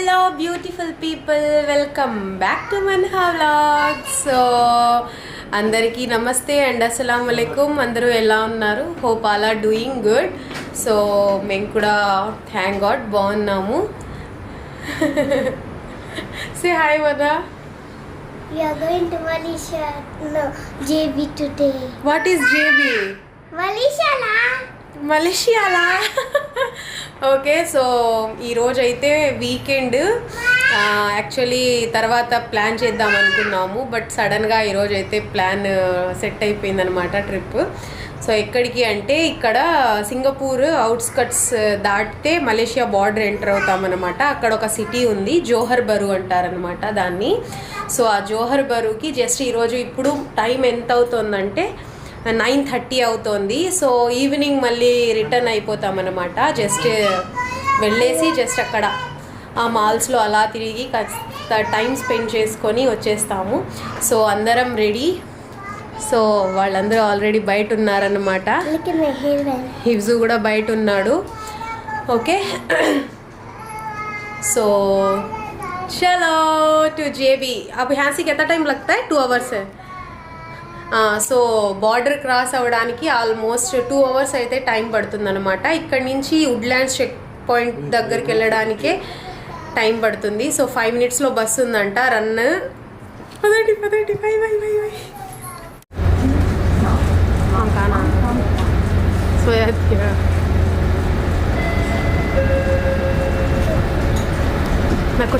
Hello beautiful people welcome back to Mann vlog so అందరికీ నమస్తే and అస్సలం వలైకుమ్ అందరూ ఎలా ఉన్నారు? హోప్ అలా డూయింగ్ గుడ్ సో మేము కూడా థ్యాంక్ గాడ్ బాగున్నాము. సే హాయ్ వదా We are going to Malaysia. No, JB today. What is JB Malaysia lah. మలేషియాలా? ఓకే సో ఈరోజు అయితే వీకెండ్ యాక్చువల్లీ తర్వాత ప్లాన్ చేద్దాం అనుకున్నాము బట్ సడన్గా ఈరోజు అయితే ప్లాన్ సెట్ అయిపోయిందనమాట ట్రిప్. సో ఎక్కడికి అంటే ఇక్కడ సింగపూర్ అవుట్స్కట్స్ దాటితే మలేషియా బార్డర్ ఎంటర్ అవుతామన్నమాట అక్కడ ఒక సిటీ ఉంది జోహర్ బరు అంటారనమాట దాన్ని. సో ఆ జోహర్ బరుకి జస్ట్ ఈరోజు ఇప్పుడు టైం ఎంత అవుతుందంటే నైన్ థర్టీ అవుతోంది సో ఈవినింగ్ మళ్ళీ రిటర్న్ అయిపోతామన్నమాట జస్ట్ వెళ్ళేసి జస్ట్ అక్కడ ఆ మాల్స్లో అలా తిరిగి కాస్త టైం స్పెండ్ చేసుకొని వచ్చేస్తాము సో అందరం రెడీ సో వాళ్ళందరూ ఆల్రెడీ బయట ఉన్నారన్నమాట Look at my hair band. హివ్జు కూడా బయట ఉన్నాడు ఓకే సో చలో టు జేబీ अब यहाँ से कितना टाइम लगता है टू आवर्स है So border cross అవ్వడానికి ఆల్మోస్ట్ టూ అవర్స్ అయితే టైం పడుతుందన్నమాట. ఇక్కడ నుంచి వుడ్లాండ్స్ చెక్ పాయింట్ దగ్గరికి వెళ్ళడానికే టైం పడుతుంది. సో ఫైవ్ మినిట్స్లో బస్ ఉందంట. రన్. పదండి పదండి బై బై బై బై. నాకు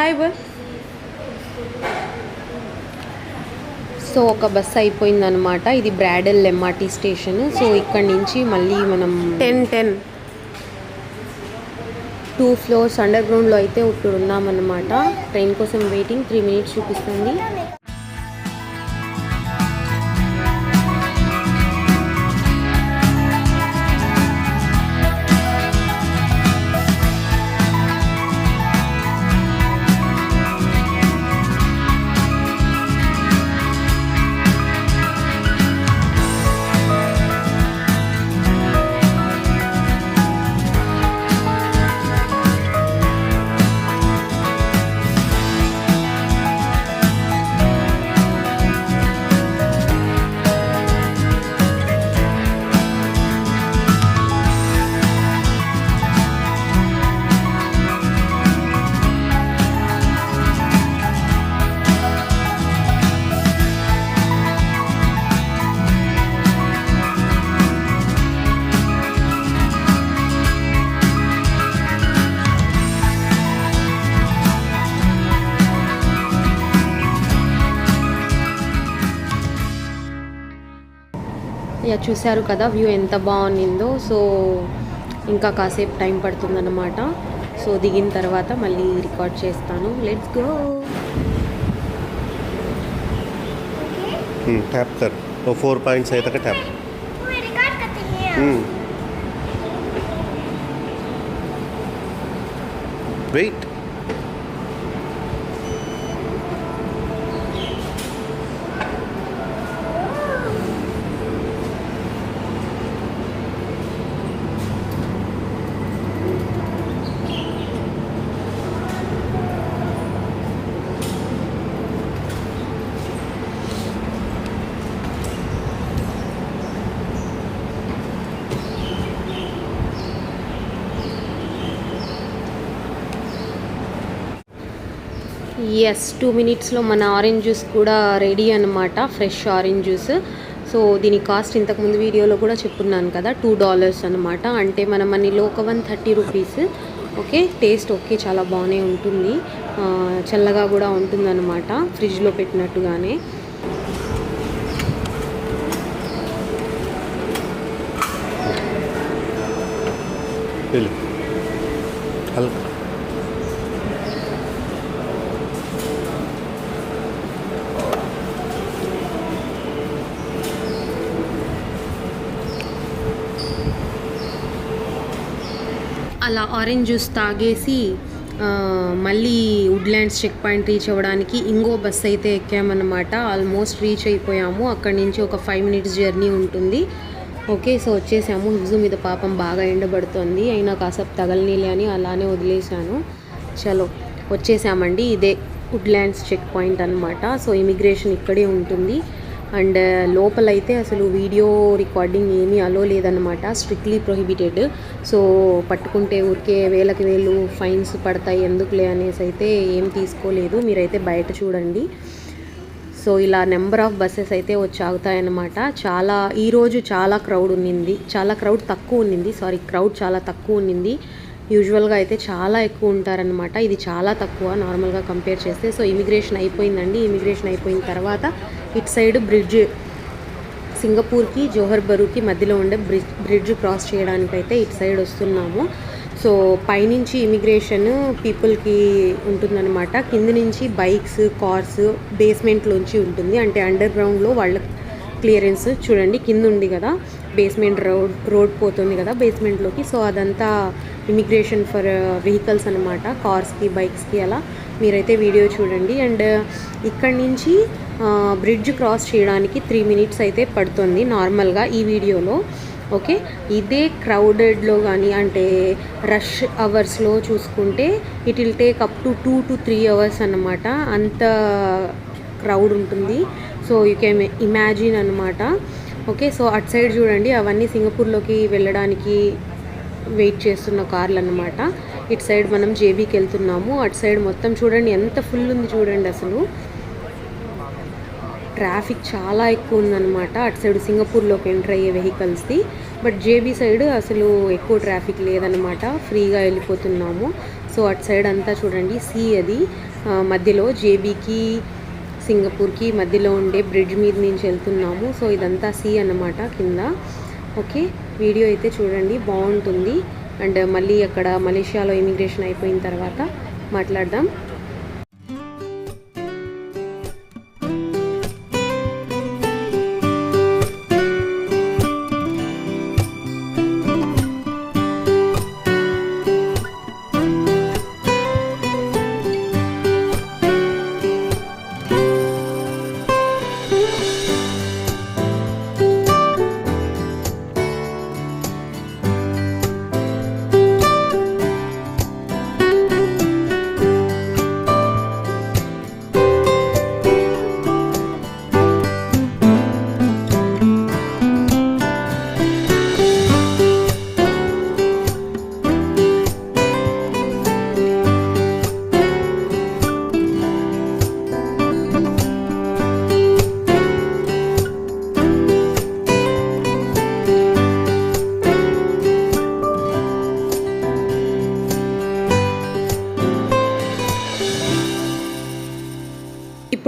హాయ్ బస్. ఒక బస్ అయిపోయిందనమాట ఇది బ్రాడెల్ ఎంఆర్టీ స్టేషన్. సో ఇక్కడ నుంచి మళ్ళీ మనం ten ten. Two floors under గ్రౌండ్లో అయితే ఇప్పుడు ఉన్నామన్నమాట. ట్రైన్ కోసం వెయిటింగ్ త్రీ మినిట్స్ చూపిస్తుంది. చూశారు కదా వ్యూ ఎంత బాగుండిందో సో ఇంకా కాసేపు టైం పడుతుందన్నమాట సో దిగిన తర్వాత మళ్ళీ రికార్డ్ చేస్తాను లెట్స్ గో टैप कर वो फोर पॉइंट्स है तक टैप मैं रिकॉर्ड करते हैं हम्म वेट ఎస్ టూ మినిట్స్లో మన ఆరెంజ్ జ్యూస్ కూడా రెడీ అనమాట ఫ్రెష్ ఆరెంజ్ జ్యూస్ సో దీని కాస్ట్ ఇంతకుముందు వీడియోలో కూడా చెప్పున్నాను కదా టూ డాలర్స్ అనమాట అంటే మన మనీలో ఒక one thirty rupees okay taste okay చాలా బాగానే ఉంటుంది. చల్లగా కూడా ఉంటుందన్నమాట ఫ్రిడ్జ్లో పెట్టినట్టుగానే. హలో అలా ఆరెంజ్ జ్యూస్ తాగేసి మళ్ళీ వుడ్లాండ్స్ చెక్ పాయింట్ రీచ్ అవ్వడానికి ఇంకో బస్ అయితే ఎక్కామన్నమాట. ఆల్మోస్ట్ రీచ్ అయిపోయాము. అక్కడి నుంచి ఒక ఫైవ్ మినిట్స్ జర్నీ ఉంటుంది. ఓకే సో వచ్చేసాము. హిజు మీద పాపం బాగా ఎండబడుతోంది. అయినా కాసేపు తగలనీలే అని అలానే వదిలేశాను. చలో వచ్చేసామండి. ఇదే వుడ్లాండ్స్ చెక్ పాయింట్ అనమాట సో ఇమిగ్రేషన్ ఇక్కడే ఉంటుంది. అండ్ లోపలైతే అసలు వీడియో రికార్డింగ్ ఏమీ అలో లేదనమాట స్ట్రిక్ట్లీ ప్రొహిబిటెడ్. సో పట్టుకుంటే ఊరికే వేలకి వేలు ఫైన్స్ పడతాయి ఎందుకులే అనేసి అయితే ఏం తీసుకోలేదు. మీరైతే బయట చూడండి. సో ఇలా నెంబర్ ఆఫ్ బస్సెస్ అయితే వచ్చి ఆగుతాయన్నమాట చాలా ఈరోజు చాలా క్రౌడ్ ఉన్నింది. చాలా క్రౌడ్ తక్కువ ఉన్నింది. సారీ క్రౌడ్ చాలా తక్కువ ఉన్నింది. యూజువల్గా అయితే చాలా ఎక్కువ ఉంటారనమాట ఇది చాలా తక్కువ నార్మల్గా కంపేర్ చేస్తే. సో ఇమిగ్రేషన్ అయిపోయిందండి. ఇమిగ్రేషన్ అయిపోయిన తర్వాత ఇటు సైడ్ బ్రిడ్జ్ సింగపూర్కి జోహర్ బరూకి మధ్యలో ఉండే బ్రిడ్జ్ బ్రిడ్జ్ క్రాస్ చేయడానికైతే ఇటు సైడ్ వస్తున్నాము. సో పైనుంచి ఇమిగ్రేషన్ పీపుల్కి ఉంటుందన్నమాట. కింద నుంచి బైక్స్ కార్స్ బేస్మెంట్లోంచి ఉంటుంది. అంటే అండర్ గ్రౌండ్లో వాళ్ళ క్లియరెన్స్ చూడండి. కింద ఉంది కదా. బేస్మెంట్ రోడ్ రోడ్ పోతుంది కదా బేస్మెంట్లోకి సో అదంతా ఇమిగ్రేషన్ ఫర్ వెహికల్స్ అనమాట కార్స్కి బైక్స్కి అలా. మీరైతే వీడియో చూడండి. అండ్ uh, ఇక్కడి నుంచి uh, బ్రిడ్జ్ క్రాస్ చేయడానికి త్రీ మినిట్స్ అయితే పడుతుంది నార్మల్గా ఈ వీడియోలో. ఓకే ఇదే క్రౌడెడ్లో కానీ అంటే రష్ అవర్స్లో చూసుకుంటే it will take up to two to three hours అన్నమాట. అంత క్రౌడ్ ఉంటుంది. సో యూ కెన్ ఇమాజిన్ అనమాట ఓకే సో అటు సైడ్ చూడండి అవన్నీ సింగపూర్లోకి వెళ్ళడానికి వెయిట్ చేస్తున్న కార్లు అనమాట ఇటు సైడ్ మనం జేబీకి వెళ్తున్నాము. అటు సైడ్ మొత్తం చూడండి ఎంత ఫుల్ ఉంది చూడండి అసలు. ట్రాఫిక్ చాలా ఎక్కువ ఉందన్నమాట. అటు సైడ్ సింగపూర్లోకి ఎంటర్ అయ్యే వెహికల్స్ది. బట్ జేబీ సైడ్ అసలు ఎక్కువ ట్రాఫిక్ లేదనమాట ఫ్రీగా వెళ్ళిపోతున్నాము. సో అటు సైడ్ అంతా చూడండి సీ అది. మధ్యలో జేబీకి సింగపూర్కి మధ్యలో ఉండే బ్రిడ్జ్ మీద నుంచి వెళ్తున్నాము. సో ఇదంతా సీ అన్నమాట కింద. ఓకే వీడియో అయితే చూడండి బాగుంటుంది. అండ్ మళ్ళీ అక్కడ మలేషియాలో ఇమిగ్రేషన్ అయిపోయిన తర్వాత మాట్లాడదాం.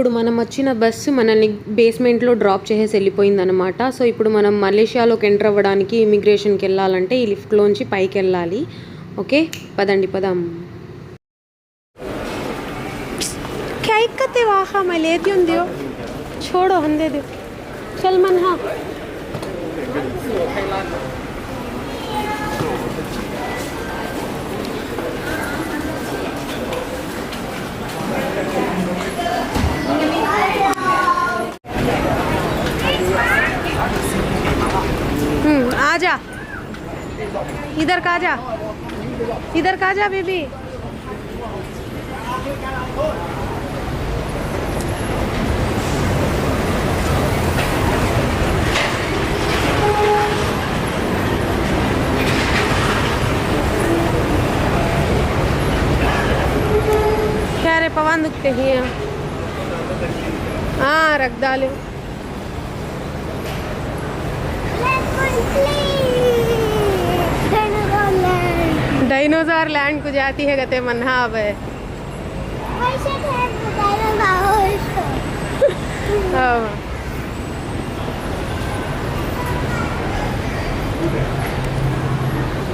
ఇప్పుడు మనం వచ్చిన బస్సు మనల్ని బేస్మెంట్లో డ్రాప్ చేసేసి వెళ్ళిపోయింది అనమాట సో ఇప్పుడు మనం మలేషియాలోకి ఎంటర్ అవ్వడానికి ఇమిగ్రేషన్కి వెళ్ళాలంటే ఈ లిఫ్ట్లోంచి పైకి వెళ్ళాలి. ఓకే? పదండి పదం. కైకతే వాహా మై లేది చూడో అందేది చల్ आ जा इधर का जा इधर का जा बीबी। पवन दुखते ही हैं। हाँ रख डाले। दोजार लैंड को जाती है गते मन्हा अब हाँ।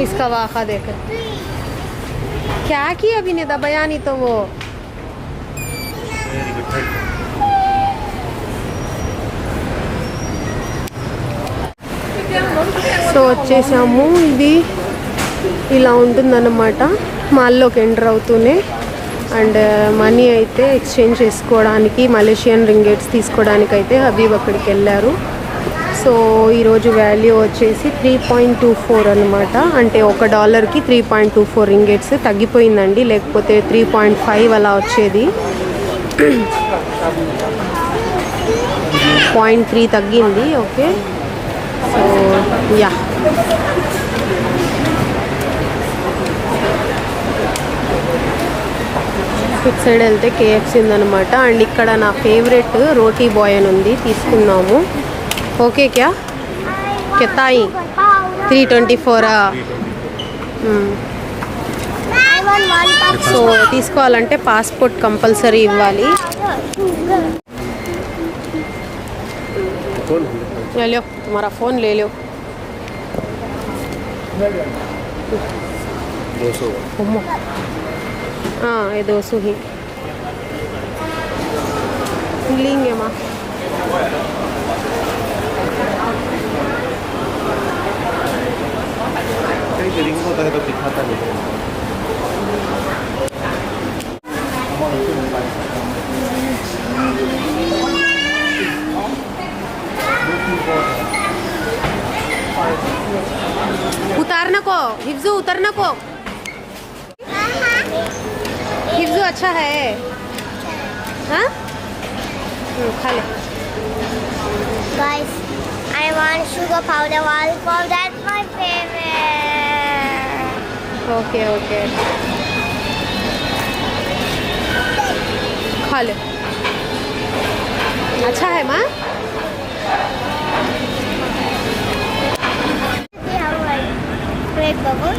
इसका। वाक़ा देख। क्या किया अभी ने? दबाया नहीं तो वो। सोचे समूह दी। ఇలా ఉంటుందన్నమాట. మాల్లోకి ఎంటర్ అవుతూనే. అండ్ మనీ అయితే ఎక్స్చేంజ్ చేసుకోవడానికి మలేషియన్ రింగేట్స్ తీసుకోవడానికి అయితే హబీబ్ అక్కడికి వెళ్ళారు. సో ఈరోజు వాల్యూ వచ్చేసి త్రీ పాయింట్ టూ ఫోర్ అనమాట అంటే ఒక డాలర్కి three point two four ringgits తగ్గిపోయిందండి. లేకపోతే త్రీ పాయింట్ ఫైవ్ అలా వచ్చేది. పాయింట్ త్రీ తగ్గింది. Okay. So yeah. Opposite side వెళ్తే కేఎఫ్సీ ఉందనమాట అండ్ ఇక్కడ నా ఫేవరెట్ రోటీ బాయ్ అని ఉంది. తీసుకున్నాము. ఓకే క్యా? కెతాయి త్రీ ట్వంటీ ఫోరా సో తీసుకోవాలంటే పాస్పోర్ట్ కంపల్సరీ ఇవ్వాలి. లేలో మరా ఫోన్ లేలో అమ్మ. हाँ ये दो सौ ही। लेंगे माँ। कहीं रिंग होता है तो दिखाता नहीं है। उतार नको हिफ्जू उतर नको हिफ्जू अच्छा है हाँ हम्म, खा ले Guys, I want sugar powder lollipop. That's my favorite. Okay okay खा ले अच्छा है माँ We have like great bubble.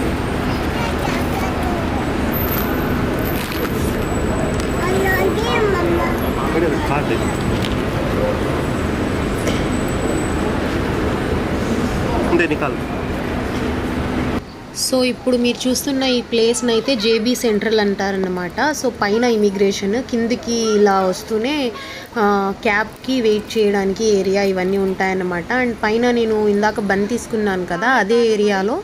Feria del Padre. Denical. So ఇప్పుడు మీరు చూస్తున్న ఈ ప్లేస్ని అయితే జేబీ సెంట్రల్ అంటారనమాట సో పైన ఇమిగ్రేషన్ కిందికి ఇలా వస్తూనే క్యాబ్కి వెయిట్ చేయడానికి ఏరియా ఇవన్నీ ఉంటాయన్నమాట. అండ్ పైన నేను ఇందాక బంద్ తీసుకున్నాను కదా అదే ఏరియాలో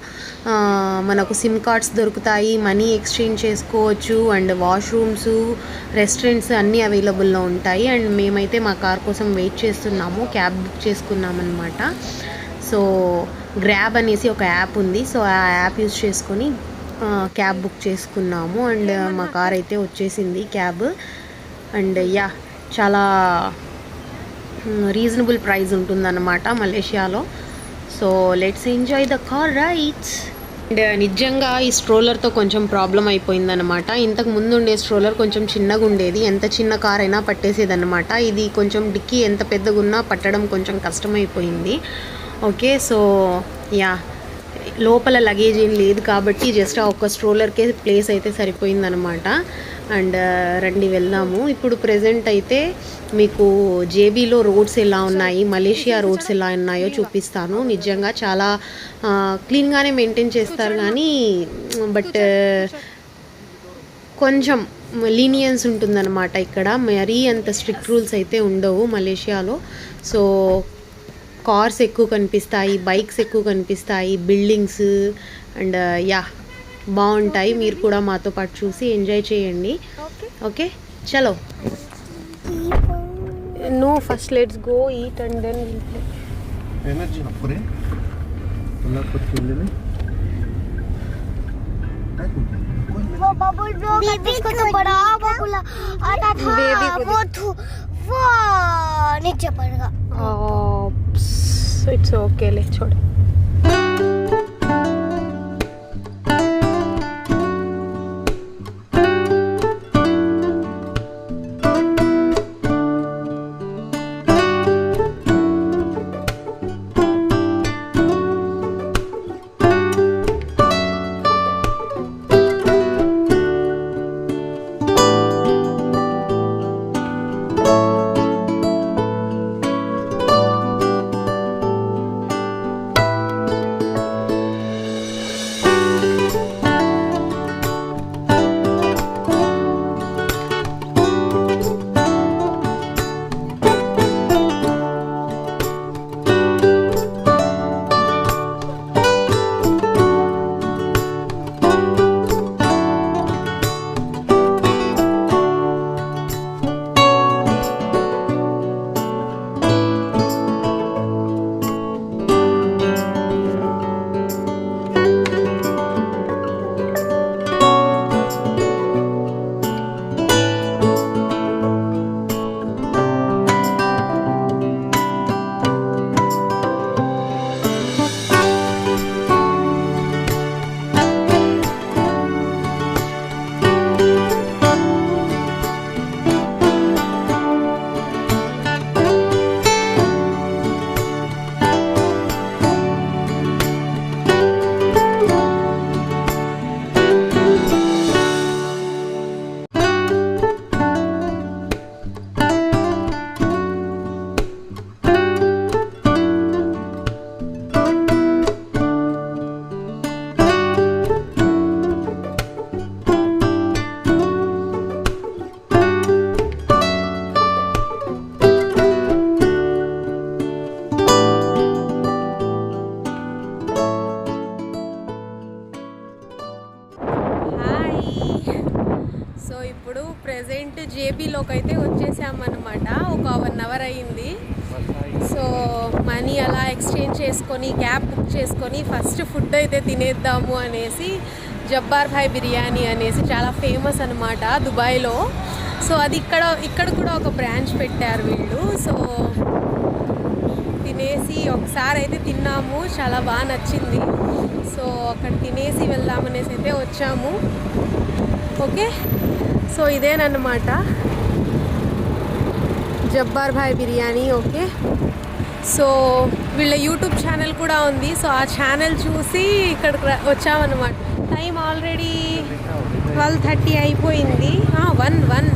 మనకు సిమ్ కార్డ్స్ దొరుకుతాయి మనీ ఎక్స్చేంజ్ చేసుకోవచ్చు అండ్ వాష్రూమ్స్ రెస్టారెంట్స్ అన్నీ అవైలబుల్లో ఉంటాయి. అండ్ మేమైతే మా కార్ కోసం వెయిట్ చేస్తున్నాము క్యాబ్ బుక్ చేసుకున్నామన్నమాట. సో గ్రాబ్ అనేసి ఒక యాప్ ఉంది. సో ఆ యాప్ యూజ్ చేసుకొని క్యాబ్ బుక్ చేసుకున్నాము. అండ్ మా కార్ అయితే వచ్చేసింది క్యాబ్ అండ్ యా చాలా రీజనబుల్ ప్రైస్ ఉంటుందన్నమాట మలేషియాలో. So let's enjoy the car rides and నిజంగా ఈ స్ట్రోలర్తో కొంచెం ప్రాబ్లం అయిపోయిందనమాట ఇంతకు ముందు ఉండే స్ట్రోలర్ కొంచెం చిన్నగా ఉండేది. ఎంత చిన్న కార్ అయినా పట్టేసేదన్నమాట. ఇది కొంచెం డిక్కీ ఎంత పెద్దగా ఉన్నా పట్టడం కొంచెం కష్టమైపోయింది. Okay so yeah. లోపల లగేజ్ ఏం లేదు కాబట్టి జస్ట్ ఆ ఒక్క స్ట్రోలర్కే ప్లేస్ అయితే సరిపోయిందనమాట. అండ్ రండి వెళ్దాము. ఇప్పుడు ప్రజెంట్ అయితే మీకు జేబీలో రోడ్స్ ఎలా ఉన్నాయి మలేషియా రోడ్స్ ఎలా ఉన్నాయో చూపిస్తాను. నిజంగా చాలా క్లీన్గానే మెయింటైన్ చేస్తారు కానీ బట్ కొంచెం లీనియన్స్ ఉంటుందన్నమాట ఇక్కడ. మరీ అంత స్ట్రిక్ట్ రూల్స్ అయితే ఉండవు మలేషియాలో. సో కార్స్ ఎక్కువ కనిపిస్తాయి బైక్స్ ఎక్కువ కనిపిస్తాయి బిల్డింగ్స్ అండ్ యా బాగుంటాయి మీరు కూడా మాతో పాటు చూసి ఎంజాయ్ చేయండి ఓకే చలో no first let's go eat and then energy अपुरे तुला कुछ खेलने में वो बबुल ब्लो बेबी को तो बड़ा बबुल आता था बेबी को वो थू वो नीचे पड़ेगा इट्स ఇట్స్ ఓకేలే చూడండి చేద్దాము అనేసి జబ్బార్ భాయ్ బిర్యానీ అనేసి చాలా ఫేమస్ అనమాట దుబాయ్లో. సో అది ఇక్కడ ఇక్కడ కూడా ఒక బ్రాంచ్ పెట్టారు వీళ్ళు. సో తినేసి ఒకసారి అయితే తిన్నాము చాలా బాగా నచ్చింది. సో అక్కడ తినేసి వెళ్దామనేసి అయితే వచ్చాము. ఓకే? సో ఇదేనమాట జబ్బార్ భాయ్ బిర్యానీ ఓకే? సో వీళ్ళ యూట్యూబ్ ఛానల్ కూడా ఉంది. సో ఆ ఛానల్ చూసి ఇక్కడికి వచ్చామన్నమాట. టైం ఆల్రెడీ ట్వెల్వ్ థర్టీ అయిపోయింది. One one.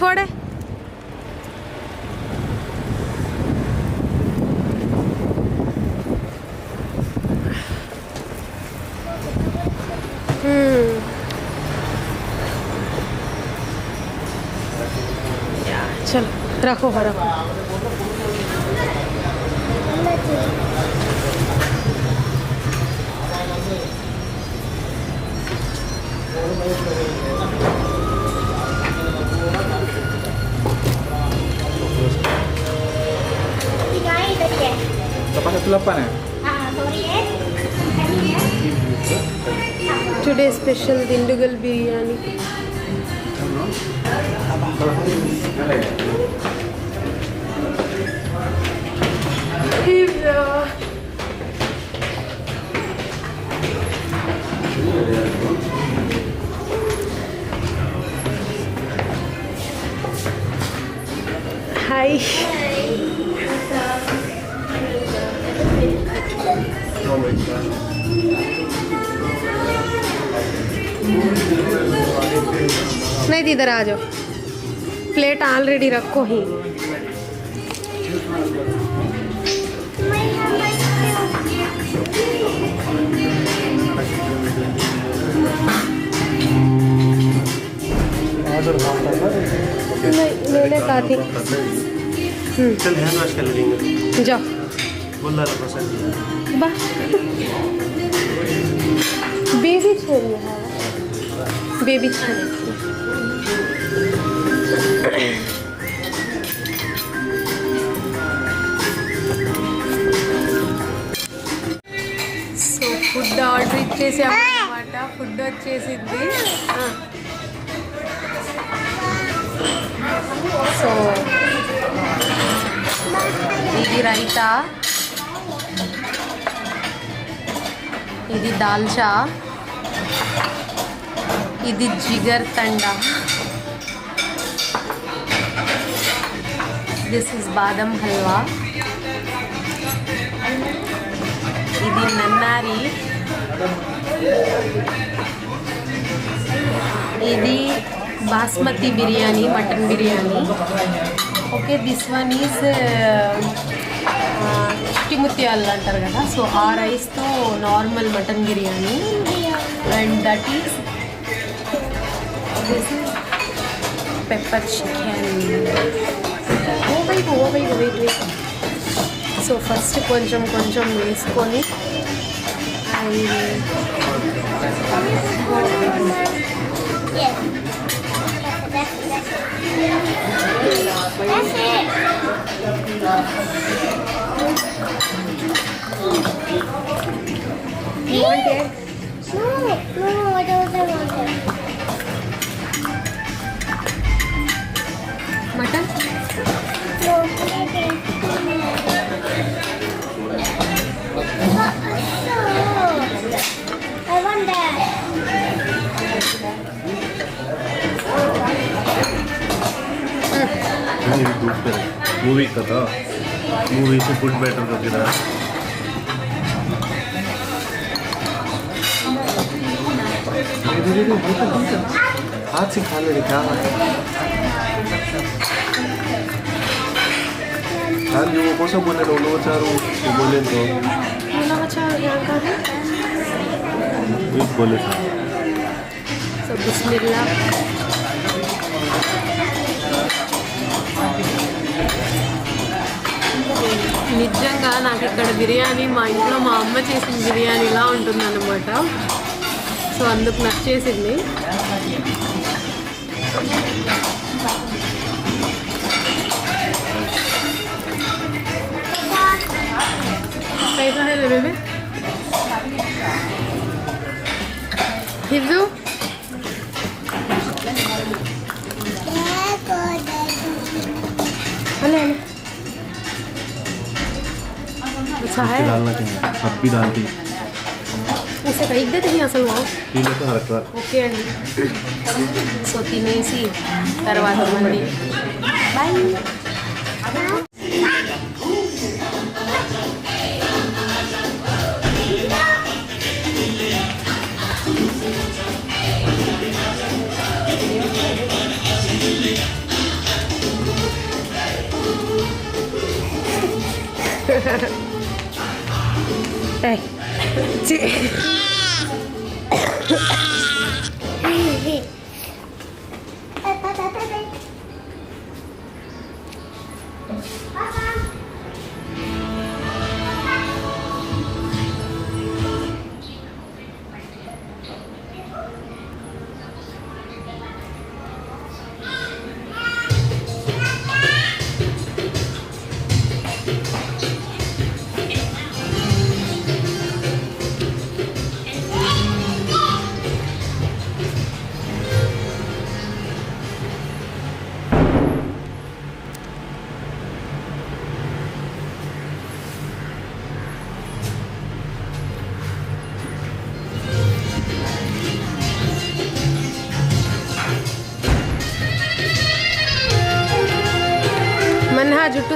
छोड़े। हम्म। चलो रखो रखो। Lepas 18 ya? Ah, ah sorry eh. ya. Today special Dindugal biryani. Ibra. Hai. इधर आ जाओ। प्लेट ऑलरेडी रखो ही। मैंने कहा थी। हम्म, चल हैंड वॉश कर लेंगे। जाओ। बोल रहा बेबी है बेबी छोरी సో ఫుడ్ ఆర్డర్ ఇచ్చేసాము అనమాట ఫుడ్ వచ్చేసింది. సో ఇది రైతా. ఇది దాల్చా. ఇది జిగర్ తండా దిస్ ఇస్ బాదం హల్వా ఇది నన్నారి ఇది basmati biryani mutton biryani. Okay this one is చిటిముత్యాలు అంటారు కదా. సో ఆ రైస్తో normal mutton biryani. And that is this is pepper chicken ఓ వైపు ఓ వైపు వెయిట్ వెయిట్ సో ఫస్ట్ కొంచెం కొంచెం వేసుకొని అది Yes. That's, that's, that's it. You want egg? No, no, I don't want it. Mutton movie కదా movies food better కదా हाथ से खा ले क्या खान जो አንድ కోసం నిజంగా నాకు ఇక్కడ బిర్యానీ మా ఇంట్లో మా అమ్మ చేసిన బిర్యానీ ఇలా ఉంటుంది అనమాట సో అందుకు నచ్చేసింది कैसा है रे हिजू अच्छा है। अब भी डालती ऐसे खरीद देते हैं असल वाओ तीन तो हर का ओके हाँ सो तीन सी करवा दो मंडी bye. 哎，这。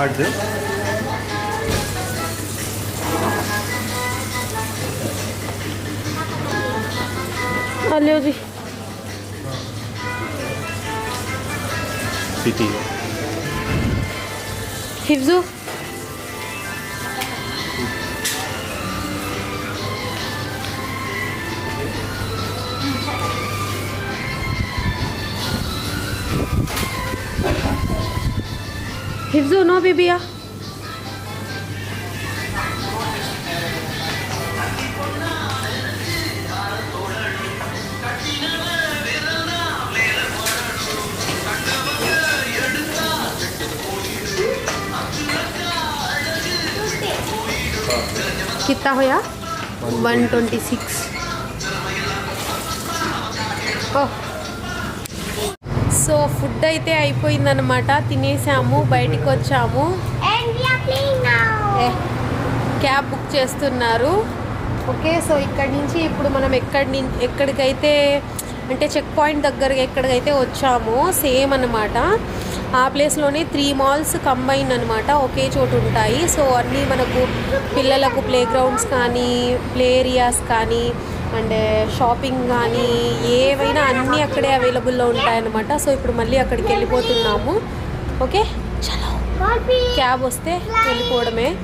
sardı. Alıyoruz. Bitti. Hifzu. जो नो बिबिया कितना होया 126 ओह। సో ఫుడ్ అయితే అయిపోయిందనమాట తినేసాము బయటికి వచ్చాము. క్యాబ్ బుక్ చేస్తున్నారు. ఓకే సో ఇక్కడి నుంచి ఇప్పుడు మనం ఎక్కడి నుంచి ఎక్కడికైతే అంటే చెక్ పాయింట్ దగ్గర ఎక్కడికైతే వచ్చామో సేమ్ అనమాట ఆ ప్లేస్లోనే త్రీ మాల్స్ కంబైన్ అనమాట ఒకే చోటు ఉంటాయి. సో అన్నీ మనకు పిల్లలకు ప్లే గ్రౌండ్స్ కానీ ప్లే ఏరియాస్ కానీ అండ్ షాపింగ్ కానీ ఏవైనా అన్నీ అక్కడే అవైలబుల్లో ఉంటాయన్నమాట. సో ఇప్పుడు మళ్ళీ అక్కడికి వెళ్ళిపోతున్నాము. ఓకే? చలో. క్యాబ్ వస్తే వెళ్ళిపోవడమే.